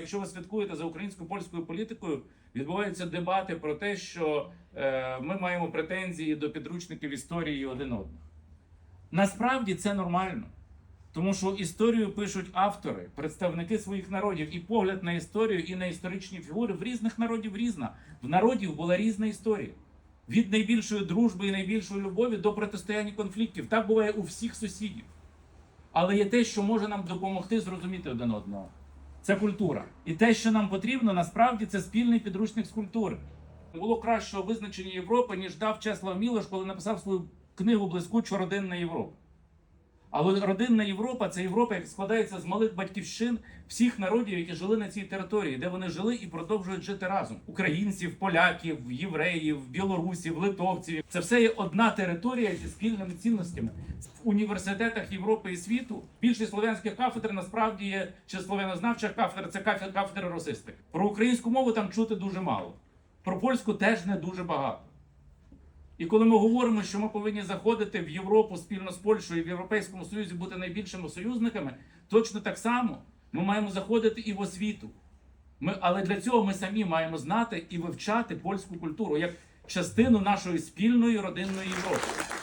Якщо ви слідкуєте за українсько-польською політикою, відбуваються дебати про те, що е, ми маємо претензії до підручників історії один одного. Насправді це нормально. Тому що історію пишуть автори, представники своїх народів, і погляд на історію, і на історичні фігури в різних народів різна. В народів була різна історія. Від найбільшої дружби і найбільшої любові до протистояння конфліктів. Так буває у всіх сусідів. Але є те, що може нам допомогти зрозуміти один одного. Це культура. І те, що нам потрібно, насправді це спільний підручник з культури. Було кращого визначення Європи, ніж дав Чеслав Мілош, коли написав свою книгу Блискучу Родинна Європа. Але родинна Європа це Європа, яка складається з малих батьківщин всіх народів, які жили на цій території, де вони жили і продовжують жити разом: українців, поляків, євреїв, білорусів, литовців. Це все є одна територія зі спільними цінностями. В університетах Європи і світу більшість слов'янських кафедр насправді є чи слов'янознавчих кафедр, це каф- кафедри росистик. Про українську мову там чути дуже мало. Про польську теж не дуже багато. І коли ми говоримо, що ми повинні заходити в Європу спільно з Польщею в Європейському Союзі бути найбільшими союзниками, точно так само ми маємо заходити і в освіту. Ми, але для цього ми самі маємо знати і вивчати польську культуру як частину нашої спільної родинної Європи.